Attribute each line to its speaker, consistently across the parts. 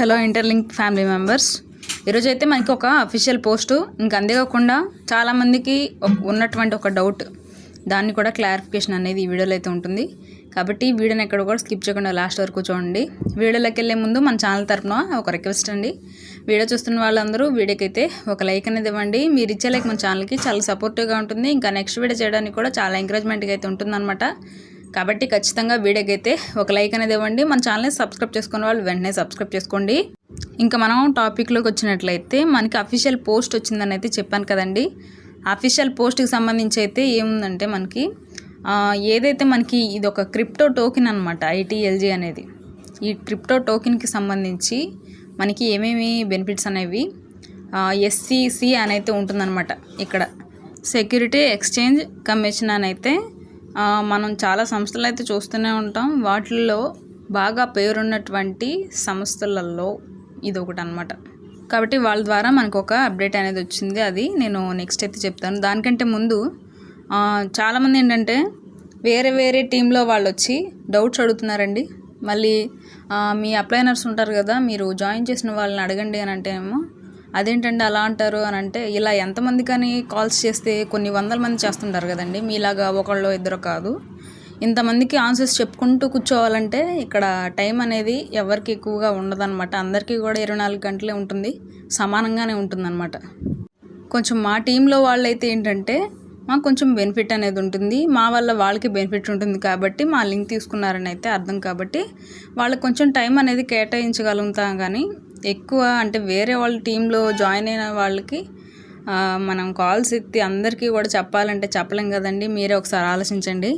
Speaker 1: Hello interlink family members ఈరోజు అయితే మనకి ఒక అఫీషియల్ పోస్టు ఇంక అంతేకాకుండా చాలామందికి ఉన్నటువంటి ఒక డౌట్ దాన్ని కూడా క్లారిఫికేషన్ అనేది ఈ వీడియోలో అయితే ఉంటుంది. కాబట్టి ఈ వీడియోని ఎక్కడ కూడా స్కిప్ చేయకుండా లాస్ట్ వరకు చూడండి. వీడియోలోకి వెళ్ళే ముందు మన ఛానల్ తరఫున ఒక రిక్వెస్ట్ అండి. వీడియో చూస్తున్న వాళ్ళందరూ వీడియోకి అయితే ఒక లైక్ అనేది ఇవ్వండి. మీరు ఇచ్చే లైక్ మన ఛానల్కి చాలా సపోర్టివ్గా ఉంటుంది. ఇంకా నెక్స్ట్ వీడియో చేయడానికి కూడా చాలా ఎంకరేజ్మెంట్గా అయితే ఉంటుందన్నమాట. కాబట్టి ఖచ్చితంగా వీడియోకైతే అయితే ఒక లైక్ అనేది ఇవ్వండి. మన ఛానల్ని సబ్స్క్రైబ్ చేసుకున్న వాళ్ళు వెంటనే సబ్స్క్రైబ్ చేసుకోండి. ఇంకా మనం టాపిక్లోకి వచ్చినట్లయితే మనకి అఫీషియల్ పోస్ట్ వచ్చిందని అయితే చెప్పాను కదండి. అఫీషియల్ పోస్ట్కి సంబంధించి అయితే ఏముందంటే మనకి ఏదైతే మనకి ఇది ఒక క్రిప్టో టోకెన్ అనమాట ఐటీఎల్జీ అనేది. ఈ క్రిప్టో టోకెన్కి సంబంధించి మనకి ఏమేమి బెనిఫిట్స్ అనేవి ఎస్సిసి అని అయితే ఉంటుందన్నమాట ఇక్కడ. సెక్యూరిటీ ఎక్స్చేంజ్ కమిషన్ అని అయితే మనం చాలా సంస్థలు అయితే చూస్తూనే ఉంటాం. వాటిల్లో బాగా పేరున్నటువంటి సంస్థలలో ఇది ఒకటి అనమాట కాబట్టి వాళ్ళ ద్వారా మనకు ఒక అప్డేట్ అనేది వచ్చింది. అది నేను నెక్స్ట్ అయితే చెప్తాను. దానికంటే ముందు చాలామంది ఏంటంటే వేరే వేరే టీంలో వాళ్ళు వచ్చి డౌట్స్ అడుగుతున్నారండి. మళ్ళీ మీ అప్లైనర్స్ ఉంటారు కదా మీరు జాయిన్ చేసిన వాళ్ళని అడగండి అని అంటేనేమో అదేంటండి అలా అంటారు అని అంటే ఇలా ఎంతమంది కానీ కాల్స్ చేస్తే కొన్ని వందల మంది చేస్తుంటారు కదండి. మీలాగా ఒకళ్ళు ఇద్దరు కాదు. ఇంతమందికి ఆన్సర్స్ చెప్పుకుంటూ కూర్చోవాలంటే ఇక్కడ టైం అనేది ఎవరికి ఎక్కువగా ఉండదన్నమాట. అందరికీ కూడా ఇరవై నాలుగు గంటలే ఉంటుంది. సమానంగానే ఉంటుందన్నమాట. కొంచెం మా టీంలో వాళ్ళైతే ఏంటంటే మాకు కొంచెం బెనిఫిట్ అనేది ఉంటుంది. మా వల్ల వాళ్ళకి బెనిఫిట్ ఉంటుంది కాబట్టి మా లింక్ తీసుకున్నారని అయితే అర్థం కాబట్టి వాళ్ళకి కొంచెం టైం అనేది కేటాయించగలుగుతాం కానీ ఎక్కువ అంటే వేరే వాళ్ళ టీంలో జాయిన్ అయిన వాళ్ళకి మనం కాల్స్ ఎత్తి అందరికీ కూడా చెప్పాలంటే చెప్పలేం కదండి. మీరే ఒకసారి ఆలోచించండి.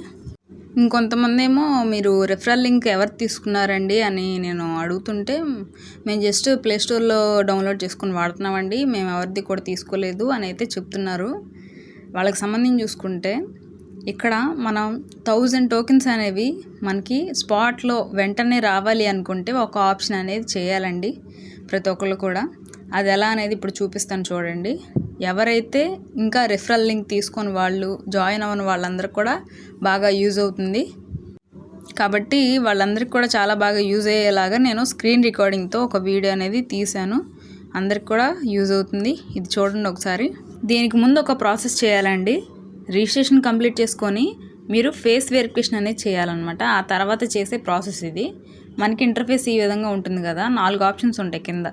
Speaker 1: ఇంకొంతమంది ఏమో మీరు రెఫరల్ లింక్ ఎవరు తీసుకున్నారండి అని నేను అడుగుతుంటే మేము జస్ట్ ప్లే స్టోర్లో డౌన్లోడ్ చేసుకుని వాడుతున్నామండి. మేము ఎవరిది కూడా తీసుకోలేదు అని అయితే చెప్తున్నారు. వాళ్ళకి సంబంధించి చూసుకుంటే ఇక్కడ మనం థౌజండ్ టోకెన్స్ అనేవి మనకి స్పాట్లో వెంటనే రావాలి అనుకుంటే ఒక ఆప్షన్ అనేది చేయాలండి. ప్రతి ఒక్కళ్ళు కూడా. అది ఎలా అనేది ఇప్పుడు చూపిస్తాను చూడండి. ఎవరైతే ఇంకా రెఫరల్ లింక్ తీసుకొని వాళ్ళు జాయిన్ అవ్వని వాళ్ళందరూ కూడా బాగా యూజ్ అవుతుంది. కాబట్టి వాళ్ళందరికీ కూడా చాలా బాగా యూజ్ అయ్యేలాగా నేను స్క్రీన్ రికార్డింగ్తో ఒక వీడియో అనేది తీశాను. అందరికి కూడా యూజ్ అవుతుంది. ఇది చూడండి ఒకసారి. దీనికి ముందు ఒక ప్రాసెస్ చేయాలండి. రిజిస్ట్రేషన్ కంప్లీట్ చేసుకొని మీరు ఫేస్ వెరిఫికేషన్ అనేది చేయాలన్నమాట. ఆ తర్వాత చేసే ప్రాసెస్ ఇది. మనకి ఇంటర్ఫేస్ ఈ విధంగా ఉంటుంది కదా. నాలుగు ఆప్షన్స్ ఉంటాయి కింద.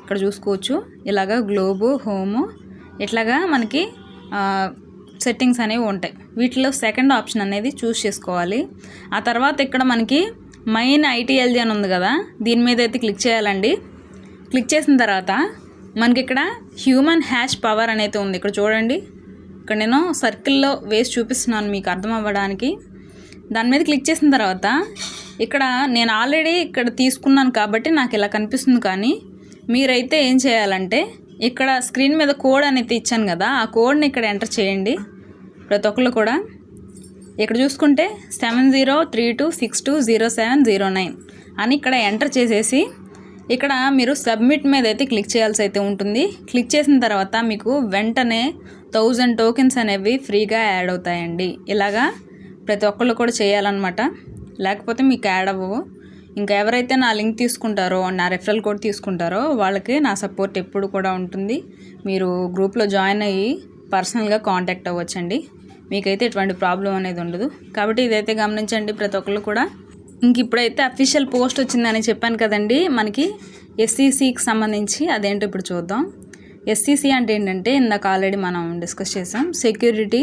Speaker 1: ఇక్కడ చూసుకోవచ్చు. ఇలాగా గ్లోబు హోము ఇట్లాగా మనకి సెట్టింగ్స్ అనేవి ఉంటాయి. వీటిలో సెకండ్ ఆప్షన్ అనేది చూస్ చేసుకోవాలి. ఆ తర్వాత ఇక్కడ మనకి మైన్ ఐటీఎల్జీ అని ఉంది కదా. దీని మీద అయితే క్లిక్ చేయాలండి. క్లిక్ చేసిన తర్వాత మనకి ఇక్కడ హ్యూమన్ హ్యాష్ పవర్ అనేది ఉంది. ఇక్కడ చూడండి. ఇక్కడ నేను సర్కిల్లో వేసి చూపిస్తున్నాను మీకు అర్థం అవ్వడానికి. దాని మీద క్లిక్ చేసిన తర్వాత ఇక్కడ నేను ఆల్రెడీ ఇక్కడ తీసుకున్నాను కాబట్టి నాకు ఇలా కనిపిస్తుంది కానీ మీరైతే ఏం చేయాలంటే ఇక్కడ స్క్రీన్ మీద కోడ్ అనేది ఇచ్చాను కదా ఆ కోడ్ని ఇక్కడ ఎంటర్ చేయండి ప్రతి ఒక్కళ్ళు కూడా. ఇక్కడ చూసుకుంటే seven zero three two six two zero seven zero nine అని ఇక్కడ ఎంటర్ చేసేసి ఇక్కడ మీరు సబ్మిట్ మీద అయితే క్లిక్ చేయాల్సి అయితే ఉంటుంది. క్లిక్ చేసిన తర్వాత మీకు వెంటనే థౌజండ్ టోకెన్స్ అనేవి ఫ్రీగా యాడ్ అవుతాయండి. ఇలాగా ప్రతి ఒక్కళ్ళు కూడా చేయాలన్నమాట. లేకపోతే మీకు యాడ్ అవ్వవు. ఇంకా ఎవరైతే నా లింక్ తీసుకుంటారో నా రెఫరల్ కోడ్ తీసుకుంటారో వాళ్ళకి నా సపోర్ట్ ఎప్పుడు కూడా ఉంటుంది. మీరు గ్రూప్లో జాయిన్ అయ్యి పర్సనల్గా కాంటాక్ట్ అవ్వచ్చండి. మీకైతే ఎటువంటి ప్రాబ్లం అనేది ఉండదు. కాబట్టి ఇదైతే గమనించండి ప్రతి ఒక్కళ్ళు కూడా. ఇంక ఇప్పుడైతే అఫీషియల్ పోస్ట్ వచ్చిందని చెప్పాను కదండి. మనకి ఎస్సీసీకి సంబంధించి అదేంటో ఇప్పుడు చూద్దాం. ఎస్సీసీ అంటే ఏంటంటే ఇందాక ఆల్రెడీ మనం డిస్కస్ చేసాం. సెక్యూరిటీ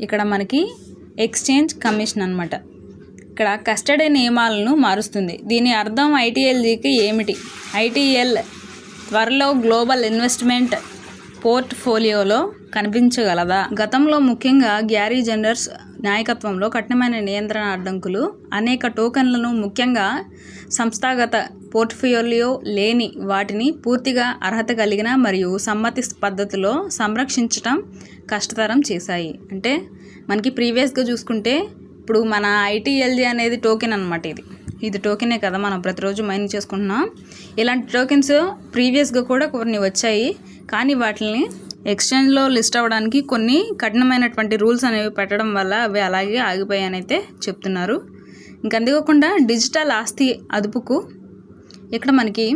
Speaker 1: ఇక్కడ మనకి ఎక్స్చేంజ్ కమిషన్ అనమాట ఇక్కడ కస్టడీ నియమాలను మారుస్తుంది. దీని అర్థం ఐటీఎల్జీకి ఏమిటి? ఐటీఎల్ త్వరలో గ్లోబల్ ఇన్వెస్ట్మెంట్ పోర్ట్ఫోలియోలో కనిపించగలదా? గతంలో ముఖ్యంగా గ్యారీ జెండర్స్ నాయకత్వంలో కఠినమైన నియంత్రణ అడ్డంకులు అనేక టోకెన్లను ముఖ్యంగా సంస్థాగత పోర్ట్ఫోలియో లేని వాటిని పూర్తిగా అర్హత కలిగిన మరియు సమ్మతి పద్ధతిలో సంరక్షించటం కష్టతరం చేశాయి. అంటే మనకి ప్రీవియస్గా చూసుకుంటే ఇప్పుడు మన ఐటీఎల్జీ అనేది టోకెన్ అనమాట ఇది. ఇది టోకెనే కదా మనం ప్రతిరోజు మైన్ చేసుకుంటున్నాం. ఇలాంటి టోకెన్స్ ప్రీవియస్గా కూడా కొన్ని వచ్చాయి. కానీ వాటిని ఎక్స్చేంజ్లో లిస్ట్ అవ్వడానికి కొన్ని కఠినమైనటువంటి రూల్స్ అనేవి పెట్టడం వల్ల అవి అలాగే ఆగిపోయాయని అయితే చెప్తున్నారు. ఇంక అంతేకాకుండా డిజిటల్ ఆస్తి అదుపుకు ఇక్కడ మనకి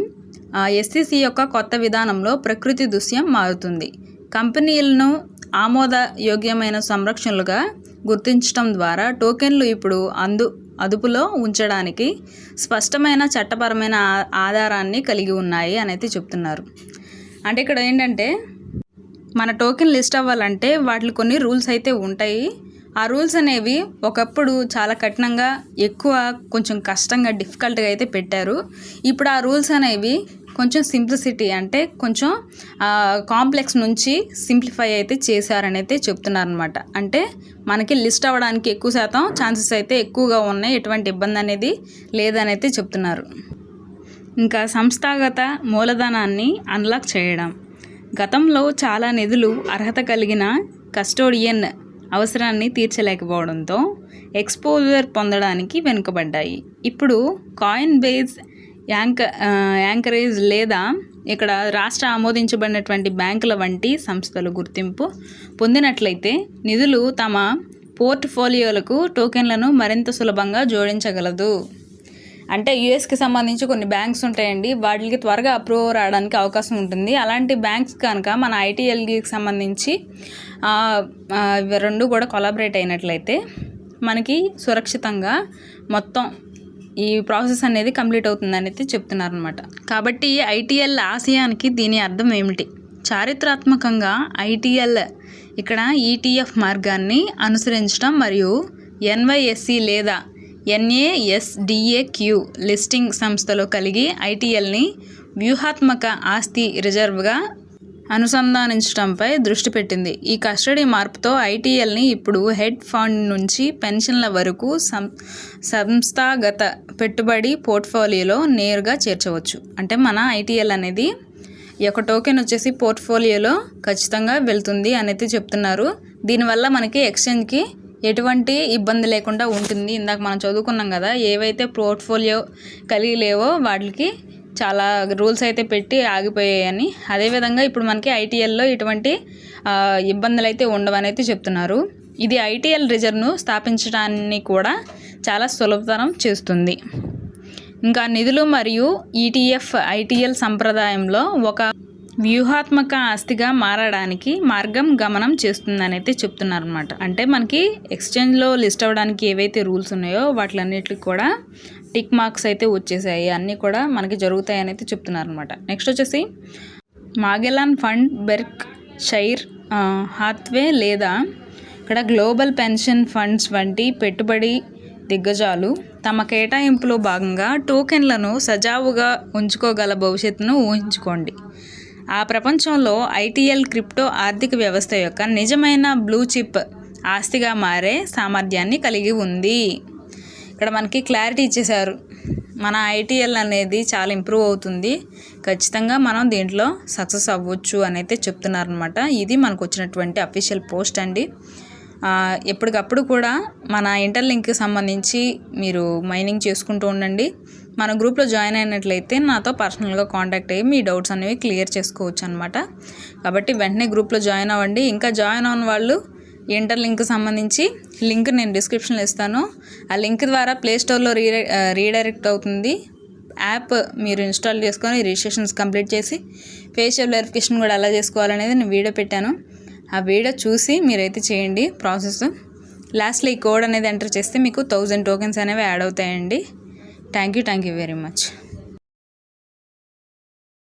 Speaker 1: ఎస్సీసీ యొక్క కొత్త విధానంలో ప్రకృతి దృశ్యం మారుతుంది. కంపెనీలను ఆమోదయోగ్యమైన సంరక్షణలుగా గుర్తించడం ద్వారా టోకెన్లు ఇప్పుడు అందు అదుపులో ఉంచడానికి స్పష్టమైన చట్టపరమైన ఆధారాన్ని కలిగి ఉన్నాయి అనేది చెప్తున్నారు. అంటే ఇక్కడ ఏంటంటే మన టోకెన్ లిస్ట్ అవ్వాలంటే వాటికి కొన్ని రూల్స్ అయితే ఉంటాయి. ఆ రూల్స్ అనేవి ఒకప్పుడు చాలా కఠినంగా ఎక్కువ కొంచెం కష్టంగా డిఫికల్ట్గా అయితే పెట్టారు. ఇప్పుడు ఆ రూల్స్ అనేవి కొంచెం సింప్లిసిటీ అంటే కొంచెం కాంప్లెక్స్ నుంచి సింప్లిఫై అయితే చేశారని అయితే చెప్తున్నారనమాట. అంటే మనకి లిస్ట్ అవ్వడానికి ఎక్కువ శాతం ఛాన్సెస్ అయితే ఎక్కువగా ఉన్నాయి. ఎటువంటి ఇబ్బంది అనేది లేదని అయితే చెప్తున్నారు. ఇంకా సంస్థాగత మూలధనాన్ని అన్లాక్ చేయడం. గతంలో చాలా నిధులు అర్హత కలిగిన కస్టోడియన్ అవసరాన్ని తీర్చలేకపోవడంతో ఎక్స్పోజర్ పొందడానికి వెనుకబడ్డాయి. ఇప్పుడు కాయిన్ బేస్ యాంక యాంకరేజ్ లేదా ఇక్కడ రాష్ట్ర ఆమోదించబడినటువంటి బ్యాంకుల వంటి సంస్థలు గుర్తింపు పొందినట్లయితే నిధులు తమ పోర్ట్ఫోలియోలకు టోకెన్లను మరింత సులభంగా జోడించగలదు. అంటే యుఎస్కి సంబంధించి కొన్ని బ్యాంక్స్ ఉంటాయండి. వాటికి త్వరగా అప్రూవ్ రావడానికి అవకాశం ఉంటుంది. అలాంటి బ్యాంక్స్ కనుక మన ఐటీఎల్కి సంబంధించి రెండు కూడా కొలాబరేట్ అయినట్లయితే మనకి సురక్షితంగా మొత్తం ఈ ప్రాసెస్ అనేది కంప్లీట్ అవుతుందని అయితే చెప్తున్నారనమాట కాబట్టి ఐటీఎల్ ఆశయానికి దీని అర్థం ఏమిటి? చారిత్రాత్మకంగా ఐటీఎల్ ఇక్కడ ఈటీఎఫ్ మార్గాన్ని అనుసరించడం మరియు ఎన్వైఎస్సి లేదా ఎన్ఏఎస్డిఏక్యూ లిస్టింగ్ సంస్థలో కలిగి ఐటీఎల్ని వ్యూహాత్మక ఆస్తి రిజర్వ్గా అనుసంధానించడంపై దృష్టి పెట్టింది. ఈ కస్టడీ మార్పుతో ఐటీఎల్ని ఇప్పుడు హెడ్ ఫండ్ నుంచి పెన్షన్ల వరకు సం సంస్థాగత పెట్టుబడి పోర్ట్ఫోలియోలో నేరుగా చేర్చవచ్చు. అంటే మన ఐటీఎల్ అనేది ఈ యొక్క టోకెన్ వచ్చేసి పోర్ట్ఫోలియోలో ఖచ్చితంగా వెళ్తుంది అనేది చెప్తున్నారు. దీనివల్ల మనకి ఎక్స్చేంజ్కి ఎటువంటి ఇబ్బంది లేకుండా ఉంటుంది. ఇందాక మనం చదువుకున్నాం కదా ఏవైతే పోర్ట్ఫోలియో కలిగి లేవో వాటికి చాలా రూల్స్ అయితే పెట్టి ఆగిపోయాయని. అదేవిధంగా ఇప్పుడు మనకి ఐటీఎల్లో ఇటువంటి ఇబ్బందులు అయితే ఉండవని అయితే చెప్తున్నారు. ఇది ఐటీఎల్ రిజర్వ్ను స్థాపించడాన్ని కూడా చాలా సులభతరం చేస్తుంది. ఇంకా నిధులు మరియు ఈటీఎఫ్ ఐటీఎల్ సంప్రదాయంలో ఒక వ్యూహాత్మక ఆస్తిగా మారడానికి మార్గం గమనం చేస్తుందని అయితే చెప్తున్నారు అనమాట అంటే మనకి ఎక్స్చేంజ్లో లిస్ట్ అవ్వడానికి ఏవైతే రూల్స్ ఉన్నాయో వాటిలన్నిటికి కూడా టిక్ మార్క్స్ అయితే వచ్చేసాయి. అన్నీ కూడా మనకి జరుగుతాయని అయితే చెప్తున్నారనమాట నెక్స్ట్ వచ్చేసి Magellan fund Berkshire Hathaway లేదా ఇక్కడ గ్లోబల్ పెన్షన్ ఫండ్స్ వంటి పెట్టుబడి దిగ్గజాలు తమ కేటాయింపులో భాగంగా టోకెన్లను సజావుగా ఉంచుకోగల భవిష్యత్తును ఊహించుకోండి. ఆ ప్రపంచంలో ఐటీఎల్ క్రిప్టో ఆర్థిక వ్యవస్థ యొక్క నిజమైన బ్లూ చిప్ ఆస్తిగా మారే సామర్థ్యాన్ని కలిగి ఉంది. ఇక్కడ మనకి క్లారిటీ ఇచ్చేశారు. మన ఐటీఎల్ అనేది చాలా ఇంప్రూవ్ అవుతుంది. ఖచ్చితంగా మనం దీంట్లో సక్సెస్ అవ్వచ్చు అని అయితే చెప్తున్నారనమాట ఇది మనకు వచ్చినటువంటి అఫీషియల్ పోస్ట్ అండి. ఎప్పటికప్పుడు కూడా మన ఇంటర్లింక్కి సంబంధించి మీరు మైనింగ్ చేసుకుంటూ ఉండండి. మన గ్రూప్లో జాయిన్ అయినట్లయితే నాతో పర్సనల్గా కాంటాక్ట్ అయ్యి మీ డౌట్స్ అనేవి క్లియర్ చేసుకోవచ్చు అనమాట కాబట్టి వెంటనే గ్రూప్లో జాయిన్ అవ్వండి. ఇంకా జాయిన్ అవ్వని వాళ్ళు ఇంటర్ లింక్ సంబంధించి లింక్ నేను డిస్క్రిప్షన్లో ఇస్తాను. ఆ లింక్ ద్వారా ప్లేస్టోర్లో రీ రీడైరెక్ట్ అవుతుంది. యాప్ మీరు ఇన్స్టాల్ చేసుకొని రిజిస్ట్రేషన్స్ కంప్లీట్ చేసి ఫేషియల్ వెరిఫికేషన్ కూడా ఎలా చేసుకోవాలనేది నేను వీడియో పెట్టాను. ఆ వీడియో చూసి మీరైతే చేయండి ప్రాసెస్. లాస్ట్లో ఈ కోడ్ అనేది ఎంటర్ చేస్తే మీకు థౌజండ్ టోకెన్స్ అనేవి యాడ్ అవుతాయండి. Thank you thank you very much.